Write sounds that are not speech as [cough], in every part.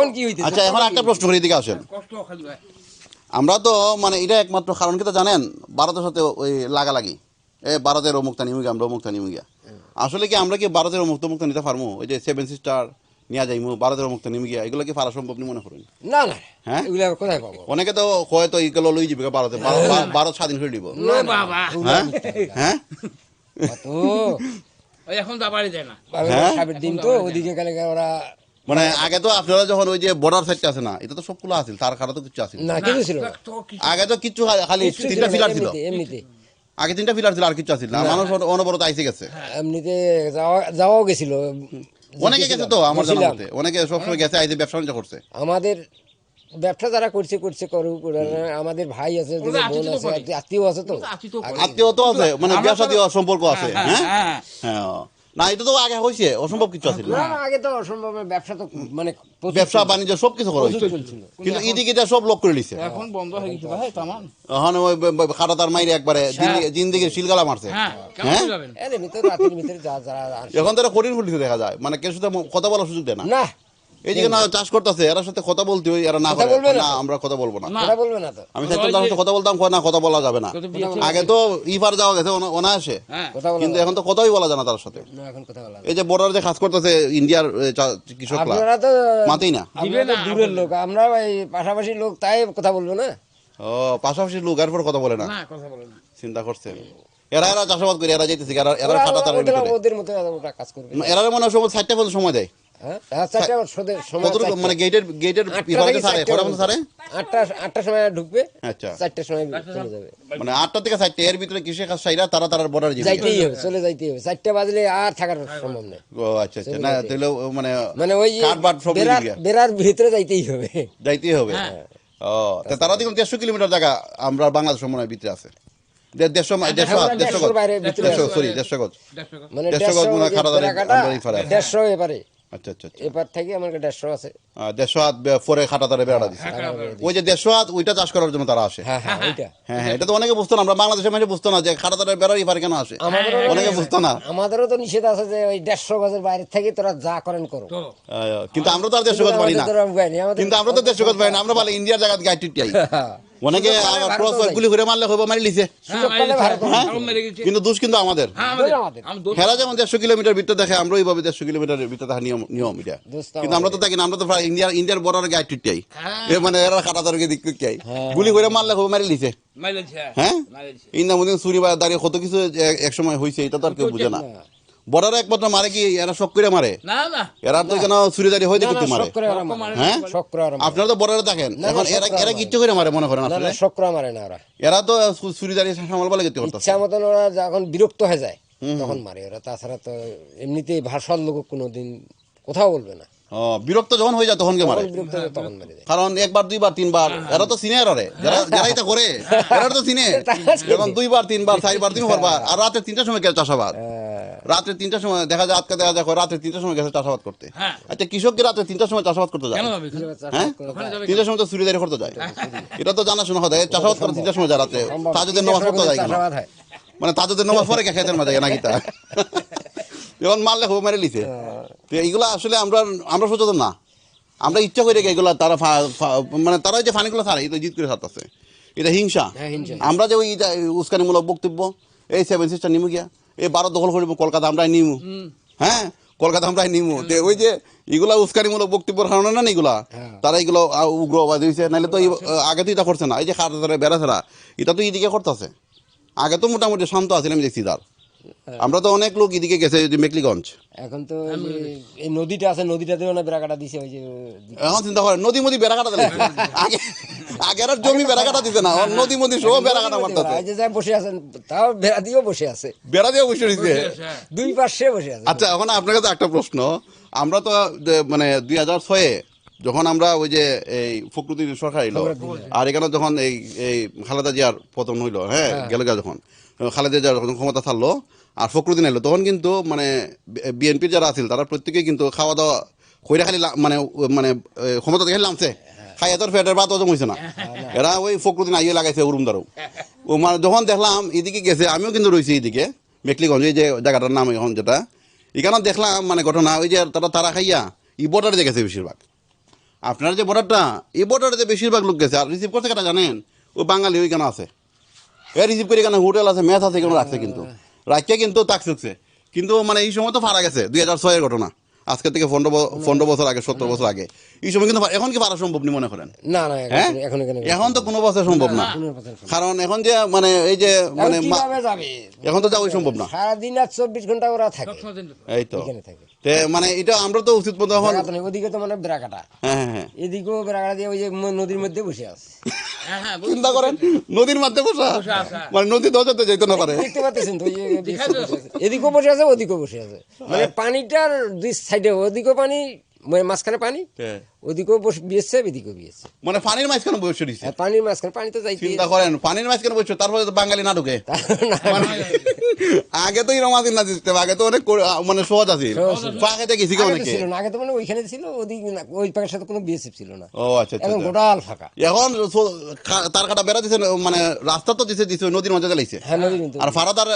কখন কি হইতেছে? আচ্ছা এখন একটা প্রশ্ন করি এদিকে আসেন। কষ্ট খালি আমরা তো মানে এটা একমাত্র কারণ কি তো জানেন? ভারতের সাথে ওই লাগালাগি। এ ভারতের অমুকটা নিমুগিয়া আমরা অমুকটা নিমুগিয়া আসলে কি আমরা কি ভারতের অমুক্ত মুক্ত নিতে পারব ওই যে সেভেন সিস্টার নিয়ে যাইমু ভারতের অমুক্ত নিমুগিয়া এগুলো কি পারা সম্ভব মনে করেন? না না। হ্যাঁ? এগুলা কোথায় পাবো? অনেকে তো কয় তো এগুলো লই যাবে ভারতে ভারত- স্বাধীন করে দিব বাবা। হ্যাঁ? হ্যাঁ? তো। ওই এখন দাবাড়ি যায় না। হ্যাঁ? দিন তো ওদিকে গেলে ওরা মানে আগে তো আপনারা যখন ওই যে বর্ডার সাইডটা আছে না এটা তো সবগুলো আছিল তার খারাপ তো কিছু আছিল না। কিছু ছিল। না আগে তো কিছু খালি তিনটা ফিলার ছিল। এমনিতে আগে তিনটা ফিলার ছিল আর কিছু আছিল না মানুষ অনবরত আইসে গেছে। এমনিতে যাওয়া যাওয়াও গেছিল। অনেকে গেছে তো আমার জানা মতে। অনেকে সবসময় গেছে আইসে ব্যবসা বাণিজ্য করছে। আমাদের ব্যবসা যারা করছে করছে করুক আমাদের ভাই আছে বোন আত্মীয় আছে আত্মীয় আছে তো। আত্মীয় তো আছে মানে ব্যবসা দিয়ে সম্পর্ক আছে হ্যাঁ? হ্যাঁ। হ্যাঁ। না এটা তো আগে হয়েছে অসম্ভব কিছু আছিল না না, আগে তো অসম্ভব ব্যবসা তো মানে ব্যবসা বাণিজ্য সব কিছু করা হয়েছে। কিন্তু এটা সব লোক করে লিছে এখন বন্ধ হয়ে গেছে ভাই তামান এখন ওই ব- ব- মাইরে একবারে জিন্দিগি- শিলগালা মারছে। হ্যাঁ কেমন হ্যাঁ? এর এমনিতে রাতের ভিতরে যা যারা এখন তো কঠিন দেখা যায়। মানে কেউ সাথে কথা বলার সুযোগ দেয় না এই যে না চাষ করতেছে এরা সাথে কথা বলতে হয় এরা না কথা করে। না? আমরা কথা বলব না। ওরা বলবে না তো। আমি তার সাথে কথা বলতাম কয় না কথা বলা যাবে না। আগে তো ইফার যাওয়া গেছে ওনা- অনায়াসে হ্যাঁ। কথা বলা কিন্তু এখন তো কথাই বলা যায় না তার সাথে। না এখন কথা বলা এই যে বর্ডার যে কাজ করতেছে ইন্ডিয়ার কৃষকরা আপনারা তো মাতেই না। দূরের লোক আমরা এই পাশাপাশি লোক তাই কথা বলব না? ও পাশাপাশি লোক এরপর কথা বলে না? না কথা বলে না। চিন্তা করছেন? এরা এরা চাষাবাদ করে এরা যাইতেছে এরা এরা তারের ওদের- ভিতরে। ওদের মতো কাজ করবে। এরা মনে হয় সময় ষাটটা পর্যন্ত সময় দেয়। হ্যাঁ? আচ্ছা আচ্ছা ওদের সময় কতটুকু চারটে। মানে গেটের গেটের আটটা বিভাগে থেকে সারে চারটে কটা পর্যন্ত সারে আটটা আটটার সময় ঢুকবে আচ্ছা। চারটার সময় চলে যাবে। মানে আটটা থেকে চারটে এর ভিতরে কৃষি কাজ সাইরা তারা তারা বর্ডার যাইতেই হবে চলে যাইতেই হবে। চারটা বাজলে আর থাকার সম্ভব নেই। ও আচ্ছা আচ্ছা। না তাহলে মানে মানে ওই কাঠ বাট সব বেড়ার ভিতরে যাইতেই হবে। যাইতেই হবে। ও তারা দেখুন দেড়শো কিলোমিটার জায়গা আমরা বাংলাদেশ মনে হয় ভিতরে আছে। দেড়শো। সরি গজ। মানে গজ মনে হয়। দেড়শো এবারে আচ্ছা আচ্ছা আচ্ছা। এপার থেকে আমার দেড়শো আছে। দেড়শো হাত পরে খাটা তারা বেড়া দিচ্ছে ওই যে দেড়শো হাত ওইটা চাষ করার জন্য তারা আসে। হ্যাঁ হ্যাঁ ওইটা। হ্যাঁ হ্যাঁ এটা তো অনেকে বুঝতো না আমরা বাংলাদেশের মাঝে বুঝতো না যে খাটা তারা বেড়ার ইফারে কেন আসে। অনেকে বুঝতো না। আমাদেরও তো নিষেধ আছে যে ওই দেড়শো গজের বাইরে থেকে তোরা যা করেন করো। কিন্তু আমরা তো আর দেড়শো গজ পারি না। কিন্তু আমরা তো দেড়শো গজ পারি না আমরা বলে ইন্ডিয়ার জায়গা গাইড টুটিয়াই [laughs] অনেকে ক্রস গুলি করে মারলে হইব মারি লিছে। হ্যাঁ হ্যাঁ মেরে গেছে কিন্তু দোষ কিন্তু আমাদের। হ্যাঁ যেমন দেড়শো কিলোমিটার ভিতরে দেখে আমরা ওইভাবে দেড়শো কিলোমিটারের ভিতরে দেখা নিয়ম নিয়ম এটা। কিন্তু আমরা তো থাকি না আমরা তো ইন্ডিয়ার ইন্ডিয়ার বর্ডার হ্যাঁ। এ মানে এরা দিক গুলি করে মারলে হইব মারি লিছে। হ্যাঁ। মাইলেছে ইন্দা মদিন চুরি বা দাঁড়িয়ে কত কিছু এক- এক সময় হয়েছে এটা তো আর কেউ বুঝে না। বর্ডারে একমাত্র মারে কি এরা শখ করে মারে? না না। এরা তো কেন হয়ে দেখতে মারে। হ্যাঁ। আপনারা তো বর্ডারে থাকেন এখন এরা এরা কিচ্ছু করে মারে মনে করেন শখ করে মারে না ওরা। এরা তো সামাল বলে গেতে করতেছে ইচ্ছা মতন ওরা যখন বিরক্ত হয়ে যায় তখন মারে। ওরা তাছাড়া তো এমনিতেই ভাষার লোক কোনোদিন কোথাও বলবে না। ও, বিরক্ত যখন হয়ে যায় তখন কে মারে? হয়ে কারণ একবার দুইবার তিনবার এরা তো সিনে এরা রে যারা যারা এটা করে এরা তো সিনে যখন [laughs] দুইবার তিনবার চারবার করবা [laughs] আর রাতে তিনটার সময় চাষাবাদ। রাত্রে তিনটার সময় দেখা যায় আজকে দেখা যায় রাত্রে তিনটার সময় গেছে চাষাবাদ করতে। হ্যাঁ। আচ্ছা কৃষককে রাত্রে তিনটার সময় চাষাবাদ করতে যায়? কেন হ্যাঁ? তিনটার সময় তো চুরি দাঁড়িয়ে করতে যায়। এটা তো জানা শোনা কথা এই চাষাবাদ করে তিনটার সময় যায় রাত্রে। তাজুদের নমাজ পড়তে যায় হয়। মানে তাজুদের নমাজ পরে কে খেতের মাঝে নাকি তা যখন মারলে খুব মেরে লিছে তো এইগুলো আসলে আমরা আমরা সচেতন না। আমরা ইচ্ছা করে এগুলা তারা মানে তারা যে ফানিগুলো ছাড়ে এটা জিত করে ছাড়তেছে। এটা হিংসা। হ্যাঁ, আমরা যে ওই উস্কানিমূলক বক্তব্য এই সেভেন সিস্টার নিমু গিয়া। এই ভারত দখল করব কলকাতা আমরা নিমু। হ্যাঁ কলকাতা আমরা নিমু। তো ওই যে এগুলা উস্কানিমূলক বক্তব্যের কারণে না এগুলা? তারা এগুলো উগ্রবাদী হয়েছে নাহলে তো আগে তো এটা করছে না। এই যে খাটা ধরে বেড়া ছাড়া এটা তো এদিকে করতেছে। আগে তো মোটামুটি শান্ত আছিল আমি দেখছি তার আমরা তো অনেক লোক এদিকে গেছে মেকলিগঞ্জ। এখন তো এই নদীটা আছে নদীটাতেও না বেড়াকাটা দিছে ওই যে এখন চিন্তা করেন নদী মদি বেড়া কাটা দিচ্ছে আগে আগের আর জমি বেড়া কাটা দিতে না নদী মদি সব বেড়া কাটা মারতেছে। এই যে যা বসে আছেন তাও বেড়া দিয়েও বসে আছে। বেড়া দিয়ে বসে রয়েছে? হ্যাঁ। দুই পাশে বসে আছে। আচ্ছা এখন আপনার কাছে একটা প্রশ্ন। আমরা তো মানে দুই হাজার ছয়ে যখন আমরা ওই যে এই ফখরুদ্দিন সরকার এলো আর এখানে যখন এই এই খালেদা জিয়ার পতন হইল হ্যাঁ গেল যখন। খালেদা জিয়ার যখন ক্ষমতা থাকল আর ফখরুদ্দিন এলো তখন কিন্তু মানে বিএনপির যারা আছিল তারা প্রত্যেকেই কিন্তু খাওয়া দাওয়া কইরা খালি মানে মানে ক্ষমতা দেখে নামছে খাইয়া তোর পেটের ভাত হজম হয়েছে না। এরা ওই ফখরুদ্দিন আইয়ে লাগাইছে উরুমদারও ও মানে যখন দেখলাম এদিকে গেছে আমিও কিন্তু রয়েছি এদিকে মেকলিগঞ্জ এই যে জায়গাটার নাম এখন যেটা। এখানে দেখলাম মানে ঘটনা ওই যে তারা তারা খাইয়া ই বর্ডারে গেছে বেশিরভাগ। আপনার যে বর্ডারটা এই বর্ডারে বেশিরভাগ লোক গেছে আর রিসিভ করছে কেটা জানেন? ও বাঙালি ওইখানে আছে। এ রিসিভ করে এখানে হোটেল আছে ম্যাচ আছে এখানে রাখছে কিন্তু। রাখিয়া কিন্তু তাক চুকছে। কিন্তু মানে এই সময় তো ফারা গেছে দুই হাজার ছয়ের ঘটনা। আজকে থেকে পনেরো পনেরো বছর আগে সত্তর বছর আগে। এই সময় কিন্তু এখন কি পারা সম্ভব নি মনে করেন? না না এখন- হ্যাঁ? এখন তো কোনো বছর সম্ভব না। কারণ এখন যে মানে এই যে মানে এখন মা- কীভাবে যাবে? এখন তো যাওয়াই সম্ভব না। সারাদিন আর চব্বিশ ঘণ্টা ওরা থাকে। এই তো। থাকে। তে মানে এটা আমরা তো উচিত মতো নেই, ওদিকে তো মানে বেড়াকাটা হ্যাঁ হ্যাঁ হ্যাঁ। এদিকেও বেড়াকাটা দিয়ে ওই যে নদীর মধ্যে বসে আছে। হ্যাঁ, হ্যাঁ, চিন্তা করেন নদীর মধ্যে বসে মানে নদী না পারে। দেখতে পাচ্ছেন তো। এদিকেও বসে আছে ওদিকেও বসে আছে। মানে পানিটার দুই সাইডে ওদিকেও পানি মানে মাঝখানে পানি। ওদিকেও বসে বিয়েছে এদিকেও বিয়েছে মানে পানির মাঝখানে বসে দিচ্ছে পানির মাঝখানে পানি তো যাইতে চিন্তা করেন পানির মাঝখানে বসে তারপরে তো বাঙালি না ঢুকে। [laughs] আগে তো এরকম আছিল না সিস্টেম আগে তো অনেক মানে সহজ আছিল। পাখাতে গেছি কেউ আগে তো অনেকে? ছিল না আগে তো মানে ওইখানে ছিল ওদিক না, ওই পাকের সাথে কোনো বিএসএফ ছিল না। ও আচ্ছা আচ্ছা এখন আচ্ছা। গোটাল ফাঁকা। এখন তার কাটা বেড়া দিছে মানে রাস্তা তো দিছে দিছে নদীর মাঝে হ্যাঁ কিন্তু আর ফারাদার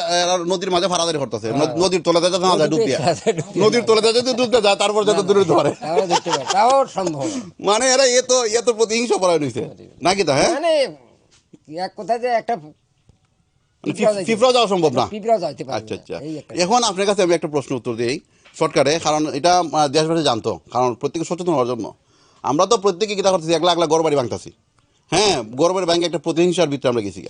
নদীর মাঝে ফারাদারি করতেছে নদীর তলে যাতে না যায় ডুব দিয়া নদীর তলে যাতে ডুবতে যায় তারপর যাতে দূরে পারে তাও দেখতে পাই তাও সম্ভব মানে এরা এ তো এ তো প্রতিহিংস পরায়ণ হয়েছে নাকি তা হ্যাঁ? মানে এক কথা যে একটা যাওয়া সম্ভব না? পিঁপড়া যাইতে পারে। আচ্ছা আচ্ছা। এখন আপনার কাছে আমি একটা প্রশ্ন উত্তর দিই শর্টকাটে কারণ এটা দেশবাসী জানতো কারণ প্রত্যেকে সচেতন হওয়ার জন্য। আমরা তো প্রত্যেকে কিতা করতেছি? একলা একলা গড়বাড়ি ভাঙতাছি। হ্যাঁ গড়বাড়ি ব্যাংকে একটা প্রতিহিংসার ভিতরে আমরা গেছি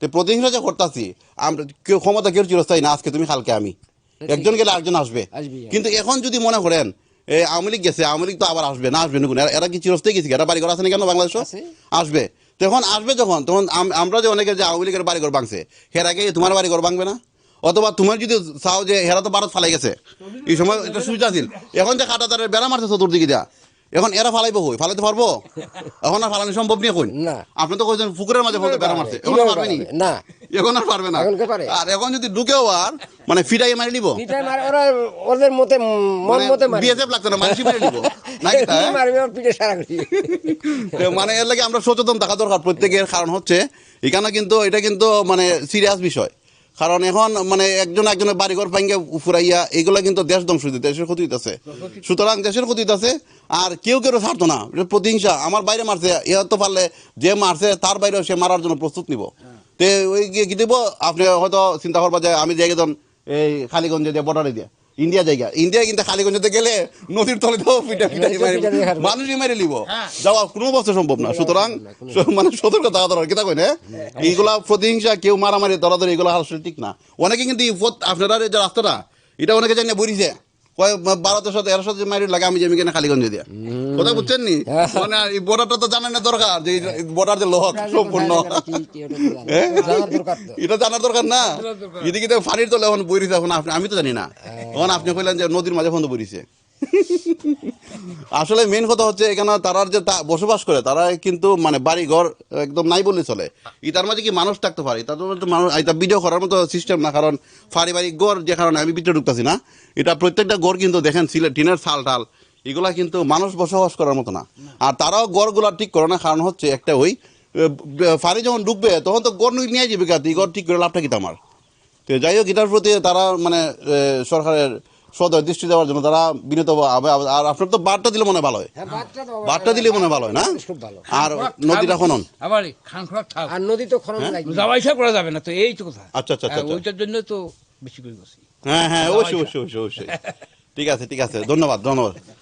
তো প্রতিহিংসা যে করতেছি আমরা কেউ ক্ষমতা কেউ চিরস্থায়ী না আজকে তুমি কালকে আমি। একজন গেলে আরেকজন আসবে। কিন্তু এখন যদি মনে করেন এই আওয়ামী লীগ গেছে আওয়ামী লীগ তো আবার আসবে না আসবে না এরা- কি চিরস্থায়ী গেছি এরা বাড়ি ঘর আছে না কেন বাংলাদেশও? আছে। আসবে। তখন আসবে যখন তখন আমরা যে অনেকে যে আওয়ামী লীগের বাড়ি ঘর ভাঙছে হের আগে তোমার বাড়ি ঘর ভাঙবে না? অথবা তোমার যদি চাও যে হেরা তো ভারত ফালাই গেছে এই সময় এটা সুবিধা আছিল। এখন যে কাটা তারের বেড়া মারছে চতুর্দিকে দিয়া এখন এরা ফালাইব হই ফালাইতে পারব? এখন আর ফালানো সম্ভব নিয়ে কই? আপনি তো কইছেন পুকুরের মাঝে বেড়া মারছে এখন আর পারবে না? এখন আর পারবে না। এখন আর এখন যদি ঢুকেও আর মানে ফিটাই মারি নিব? পিঠায় মারে ওরা ওদের মতে মন মতে মারে। বিএসএফ লাগছে না মানুষই মেরে নিব। [laughs] নাকি? তাই মারবে ওর পিঠে সারা করি মানে এর লাগে আমরা সচেতন থাকা দরকার প্রত্যেকের। কারণ হচ্ছে এখানে কিন্তু এটা কিন্তু মানে সিরিয়াস বিষয়। কারণ এখন মানে একজন একজনের বাড়িঘর ভাঙ্গে ফুরাইয়া এগুলো কিন্তু দেশ ধ্বংস হইতে দেশের ক্ষতি হইতেছে। সুতরাং দেশের ক্ষতি হইতেছে আর কেউ কেউ ছাড়তো না। প্রতিহিংসা। আমার বাইরে মারছে এ তো পারলে যে মারছে তার বাইরেও সে মারার জন্য প্রস্তুত নিব। তে ওই গিয়ে কি দিব? আপনি হয়তো চিন্তা করবা যে আমি যে একজন এই খালিগঞ্জে দিয়ে বর্ডারে দিয়ে। ইন্ডিয়া জায়গা। ইন্ডিয়া কিন্তু খালিগঞ্জে গেলে নদীর তলে তো পিঠা পিঠা পিঠা দিয়ে হারবে। মানুষই মেরে নিব হ্যাঁ। যাওয়া কোনো বস্তু সম্ভব না। সুতরাং মানে সতর্ক থাকা দরকার কিতা কইনে? না এইগুলা প্রতিহিংসা কেউ মারামারি দরাদরি এগুলো আসলে ঠিক না। অনেকে কিন্তু এই আপনারা যে রাস্তাটা এটা অনেকে জানি না কয় ভারতের সাথে এর লাগে আমি যে আমি খালিগঞ্জ দিয়া। কথা বুঝছেন নি? [laughs] মানে এই বর্ডারটা তো জানেন না দরকার যে বর্ডার যে লোহক সম্পূর্ণ। দরকার এটা জানার দরকার না। এদিকে তো ফানির তো এখন বইরিছে এখন আপনি আমি তো জানি না। এখন আপনি কইলেন যে নদীর মাঝে ফোন বইরিছে। আসলে মেন কথা হচ্ছে এখানে তারা যে বসবাস করে, তারা কিন্তু মানে বাড়ি ঘর একদম নাই বললে চলে। ইটার মাঝে কি মানুষ থাকতে পারে? তাদের মধ্যে মানুষ এটা ভিডিও করার মতো সিস্টেম না, কারণ পারিবারিক গড় যে কারণে আমি ভিতরে ঢুকতেছি না, এটা প্রত্যেকটা গড় কিন্তু দেখেন সিলে টিনের ছাল টাল এগুলা কিন্তু মানুষ বসবাস করার মতো না। আর তারাও গড়গুলা ঠিক করে না, কারণ হচ্ছে একটা ওই ফারি যখন ঢুকবে, তখন তো গড় নিয়ে যাবে কাতি গড় ঠিক করে লাভটা কি আমার তো যাই হোক, এটার প্রতি তারা মানে সরকারের সদয় দৃষ্টি দেওয়ার জন্য তারা বিনীত হবে আর আপনার তো বার্তা দিলে মনে ভালো হয়। হ্যাঁ বার্তা দিলে মনে ভালো হয় না? খুব ভালো। আর নদীটা খনন? আবার আর নদী তো খনন হ্যাঁ? যাওয়া করা যাবে না তো এই তো কথা। আচ্ছা আচ্ছা আচ্ছা হ্যাঁ, ওইটার জন্য তো বেশি করে গেছি হ্যাঁ হ্যাঁ অবশ্যই অবশ্যই অবশ্যই অবশ্যই। ঠিক আছে ঠিক আছে। ধন্যবাদ ধন্যবাদ।